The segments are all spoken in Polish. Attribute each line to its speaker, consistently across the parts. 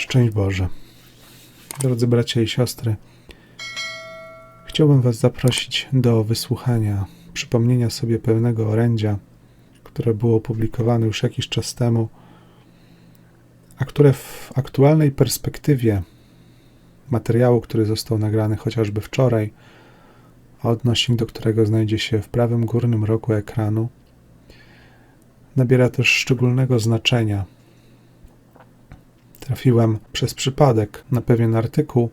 Speaker 1: Szczęść Boże. Drodzy bracia i siostry, chciałbym Was zaprosić do wysłuchania przypomnienia sobie pewnego orędzia, które było opublikowane już jakiś czas temu, a które w aktualnej perspektywie materiału, który został nagrany chociażby wczoraj, a odnośnik do którego znajdzie się w prawym górnym rogu ekranu, nabiera też szczególnego znaczenia trafiłem przez przypadek na pewien artykuł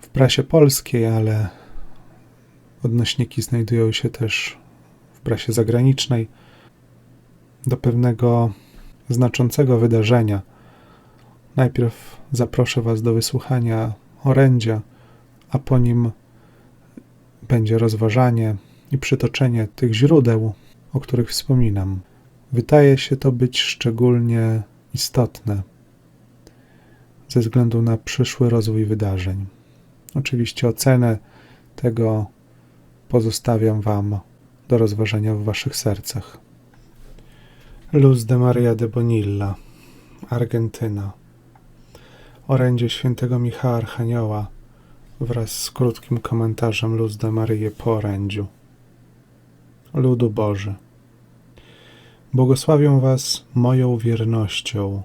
Speaker 1: w prasie polskiej, ale odnośniki znajdują się też w prasie zagranicznej do pewnego znaczącego wydarzenia. Najpierw zaproszę Was do wysłuchania orędzia, a po nim będzie rozważanie i przytoczenie tych źródeł, o których wspominam. Wydaje się to być szczególnie istotne ze względu na przyszły rozwój wydarzeń. Oczywiście ocenę tego pozostawiam Wam do rozważenia w Waszych sercach. Luz de Maria de Bonilla, Argentyna. Orędzie świętego Michała Archanioła wraz z krótkim komentarzem Luz de Marie po orędziu. Ludu Boży. Błogosławią Was moją wiernością,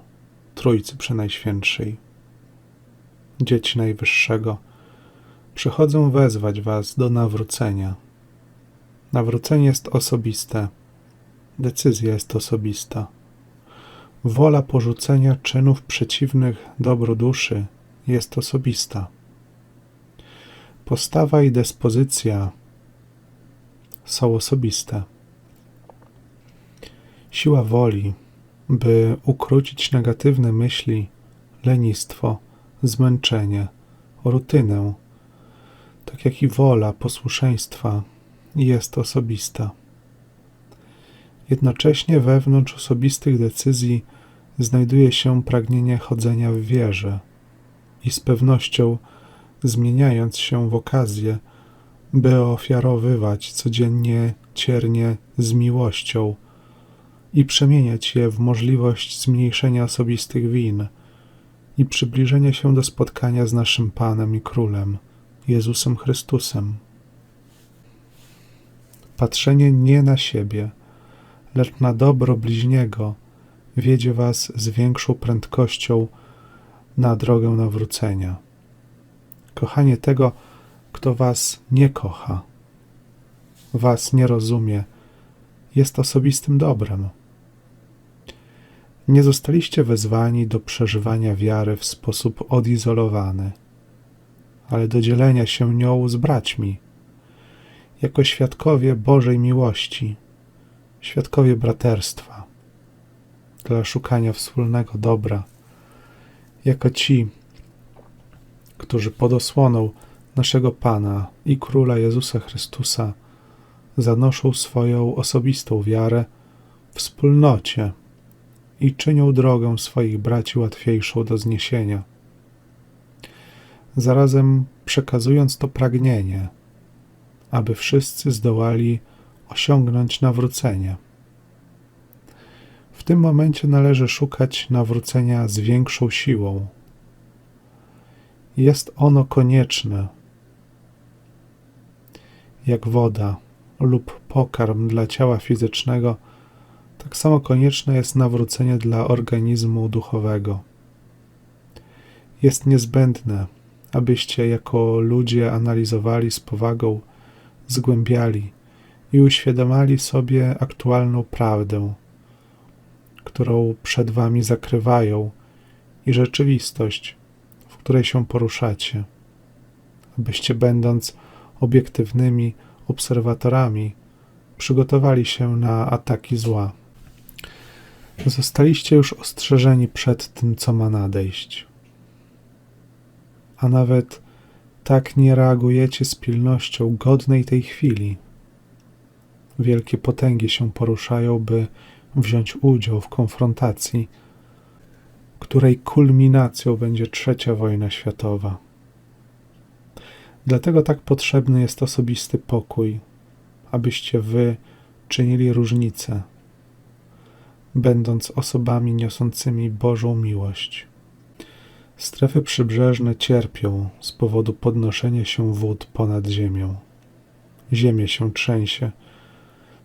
Speaker 1: Trójcy Przenajświętszej. Dzieci Najwyższego, przychodzę wezwać Was do nawrócenia. Nawrócenie jest osobiste, decyzja jest osobista. Wola porzucenia czynów przeciwnych dobru duszy jest osobista. Postawa i dyspozycja są osobiste siła woli, by ukrócić negatywne myśli, lenistwo, zmęczenie, rutynę, tak jak i wola posłuszeństwa jest osobista. Jednocześnie wewnątrz osobistych decyzji znajduje się pragnienie chodzenia w wierze i z pewnością zmieniając się w okazję, by ofiarowywać codziennie ciernie z miłością, i przemieniać je w możliwość zmniejszenia osobistych win i przybliżenia się do spotkania z naszym Panem i Królem, Jezusem Chrystusem. Patrzenie nie na siebie, lecz na dobro bliźniego wiedzie Was z większą prędkością na drogę nawrócenia. Kochanie tego, kto Was nie kocha, Was nie rozumie, jest osobistym dobrem. Nie zostaliście wezwani do przeżywania wiary w sposób odizolowany, ale do dzielenia się nią z braćmi, jako świadkowie Bożej miłości, świadkowie braterstwa, dla szukania wspólnego dobra, jako ci, którzy pod osłoną naszego Pana i Króla Jezusa Chrystusa zanoszą swoją osobistą wiarę w wspólnocie i czynią drogę swoich braci łatwiejszą do zniesienia. Zarazem przekazując to pragnienie, aby wszyscy zdołali osiągnąć nawrócenie. W tym momencie należy szukać nawrócenia z większą siłą. Jest ono konieczne, jak woda lub pokarm dla ciała fizycznego tak samo konieczne jest nawrócenie dla organizmu duchowego. Jest niezbędne, abyście jako ludzie analizowali z powagą, zgłębiali i uświadamiali sobie aktualną prawdę, którą przed wami zakrywają i rzeczywistość, w której się poruszacie, abyście, będąc obiektywnymi obserwatorami, przygotowali się na ataki zła. Zostaliście już ostrzeżeni przed tym, co ma nadejść. A nawet tak nie reagujecie z pilnością godnej tej chwili. Wielkie potęgi się poruszają, by wziąć udział w konfrontacji, której kulminacją będzie trzecia wojna światowa. Dlatego tak potrzebny jest osobisty pokój, abyście wy czynili różnicę będąc osobami niosącymi Bożą miłość. Strefy przybrzeżne cierpią z powodu podnoszenia się wód ponad ziemią. Ziemia się trzęsie.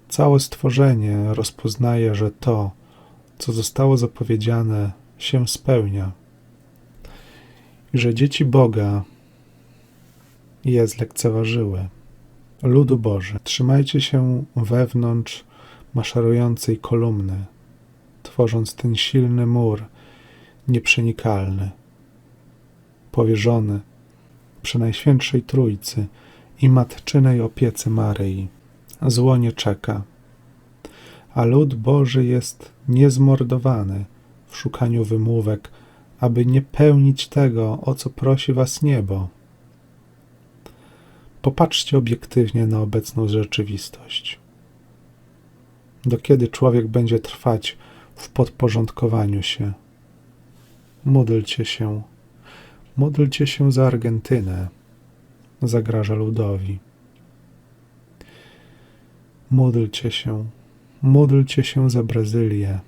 Speaker 1: Całe stworzenie rozpoznaje, że to, co zostało zapowiedziane, się spełnia. Że dzieci Boga je zlekceważyły. Ludu Boże, trzymajcie się wewnątrz maszerującej kolumny, tworząc ten silny mur, nieprzenikalny, powierzony Przenajświętszej Trójcy i matczynej opiece Maryi. Zło nie czeka, a lud Boży jest niezmordowany w szukaniu wymówek, aby nie pełnić tego, o co prosi was niebo. Popatrzcie obiektywnie na obecną rzeczywistość. Do kiedy człowiek będzie trwać w podporządkowaniu się? Módlcie się. Módlcie się za Argentynę. Zagraża ludowi. Módlcie się. Módlcie się za Brazylię.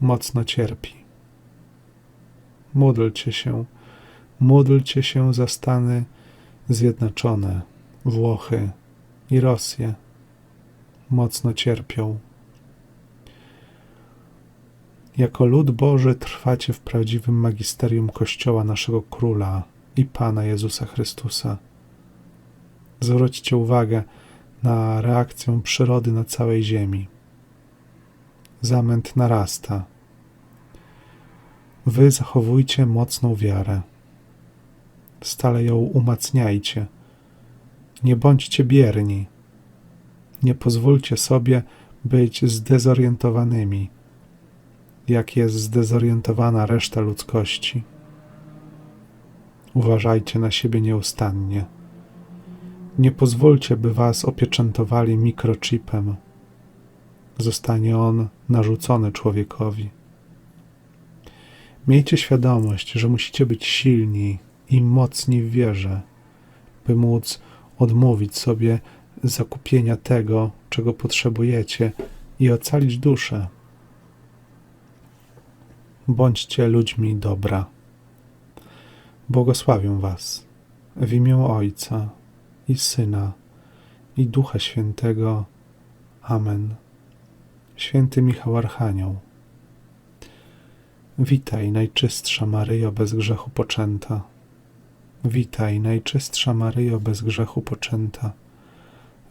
Speaker 1: Mocno cierpi. Módlcie się. Módlcie się za Stany Zjednoczone, Włochy i Rosję. Mocno cierpią. Jako lud Boży trwacie w prawdziwym magisterium Kościoła naszego Króla i Pana Jezusa Chrystusa. Zwróćcie uwagę na reakcję przyrody na całej ziemi. Zamęt narasta. Wy zachowujcie mocną wiarę. Stale ją umacniajcie. Nie bądźcie bierni. Nie pozwólcie sobie być zdezorientowanymi jak jest zdezorientowana reszta ludzkości. Uważajcie na siebie nieustannie. Nie pozwólcie, by was opieczętowali mikrochipem. Zostanie on narzucony człowiekowi. Miejcie świadomość, że musicie być silni i mocni w wierze, by móc odmówić sobie zakupienia tego, czego potrzebujecie i ocalić duszę bądźcie ludźmi dobra. Błogosławię Was w imię Ojca i Syna i Ducha Świętego. Amen. Święty Michał Archanioł. Witaj, najczystsza Maryjo bez grzechu poczęta. Witaj, najczystsza Maryjo bez grzechu poczęta.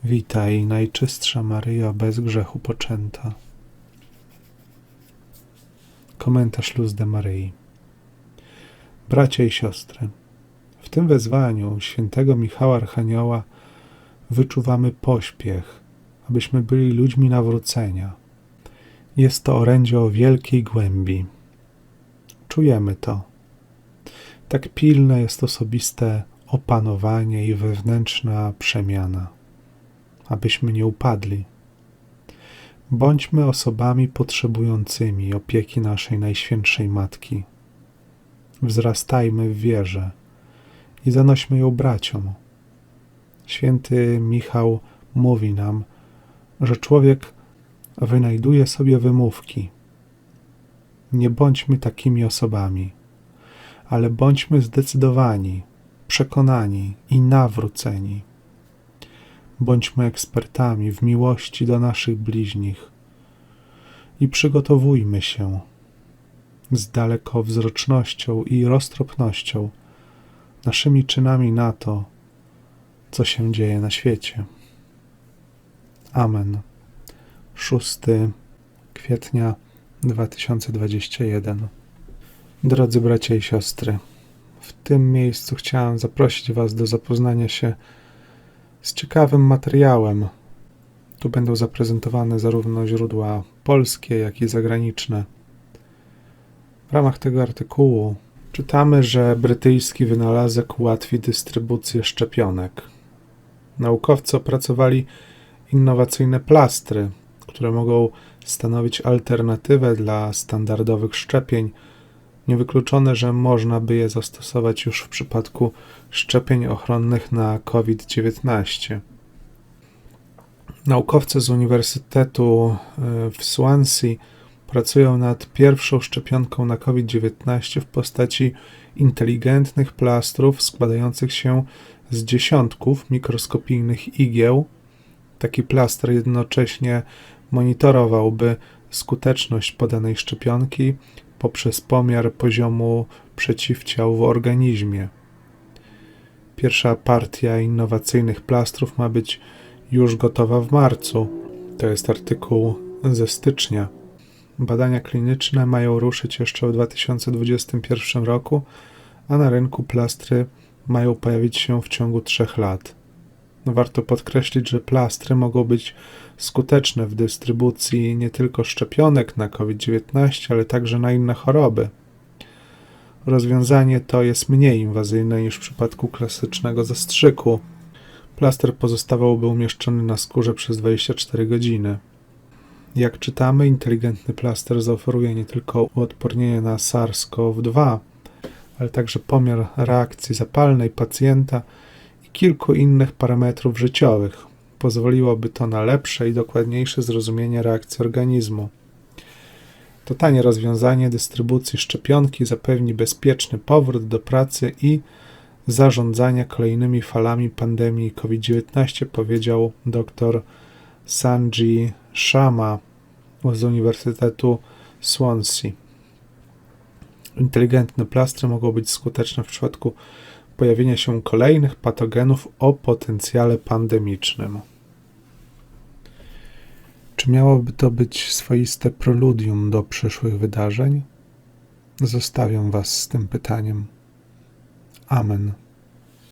Speaker 1: Witaj, najczystsza Maryjo bez grzechu poczęta. Komentarz Luz de Maryi. Bracia i siostry, w tym wezwaniu świętego Michała Archanioła wyczuwamy pośpiech, abyśmy byli ludźmi nawrócenia. Jest to orędzie o wielkiej głębi. Czujemy to. Tak pilne jest osobiste opanowanie i wewnętrzna przemiana, abyśmy nie upadli Bądźmy osobami potrzebującymi opieki naszej Najświętszej Matki. Wzrastajmy w wierze i zanośmy ją braciom. Święty Michał mówi nam, że człowiek wynajduje sobie wymówki. Nie bądźmy takimi osobami, ale bądźmy zdecydowani, przekonani i nawróceni. Bądźmy ekspertami w miłości do naszych bliźnich i przygotowujmy się z dalekowzrocznością i roztropnością naszymi czynami na to, co się dzieje na świecie. Amen. 6 kwietnia 2021. Drodzy bracia i siostry, w tym miejscu chciałem zaprosić Was do zapoznania się z ciekawym materiałem. Tu będą zaprezentowane zarówno źródła polskie, jak i zagraniczne. W ramach tego artykułu czytamy, że brytyjski wynalazek ułatwi dystrybucję szczepionek. Naukowcy opracowali innowacyjne plastry, które mogą stanowić alternatywę dla standardowych szczepień Niewykluczone, że można by je zastosować już w przypadku szczepień ochronnych na COVID-19. Naukowcy z Uniwersytetu e, w Swansea pracują nad pierwszą szczepionką na COVID-19 w postaci inteligentnych plastrów składających się z dziesiątków mikroskopijnych igieł. Taki plaster jednocześnie monitorowałby skuteczność podanej szczepionki poprzez pomiar poziomu przeciwciał w organizmie. Pierwsza partia innowacyjnych plastrów ma być już gotowa w marcu. To jest artykuł ze stycznia. Badania kliniczne mają ruszyć jeszcze w 2021 roku, a na rynku plastry mają pojawić się w ciągu trzech lat. Warto podkreślić, że plastry mogą być skuteczne w dystrybucji nie tylko szczepionek na COVID-19, ale także na inne choroby. Rozwiązanie to jest mniej inwazyjne niż w przypadku klasycznego zastrzyku. Plaster pozostawałby umieszczony na skórze przez 24 godziny. Jak czytamy, inteligentny plaster zaoferuje nie tylko uodpornienie na SARS-CoV-2, ale także pomiar reakcji zapalnej pacjenta kilku innych parametrów życiowych. Pozwoliłoby to na lepsze i dokładniejsze zrozumienie reakcji organizmu. To tanie rozwiązanie dystrybucji szczepionki zapewni bezpieczny powrót do pracy i zarządzania kolejnymi falami pandemii COVID-19, powiedział dr Sanji Sharma z Uniwersytetu Swansea. Inteligentne plastry mogą być skuteczne w przypadku pojawienia się kolejnych patogenów o potencjale pandemicznym. Czy miałoby to być swoiste preludium do przyszłych wydarzeń? Zostawiam Was z tym pytaniem. Amen.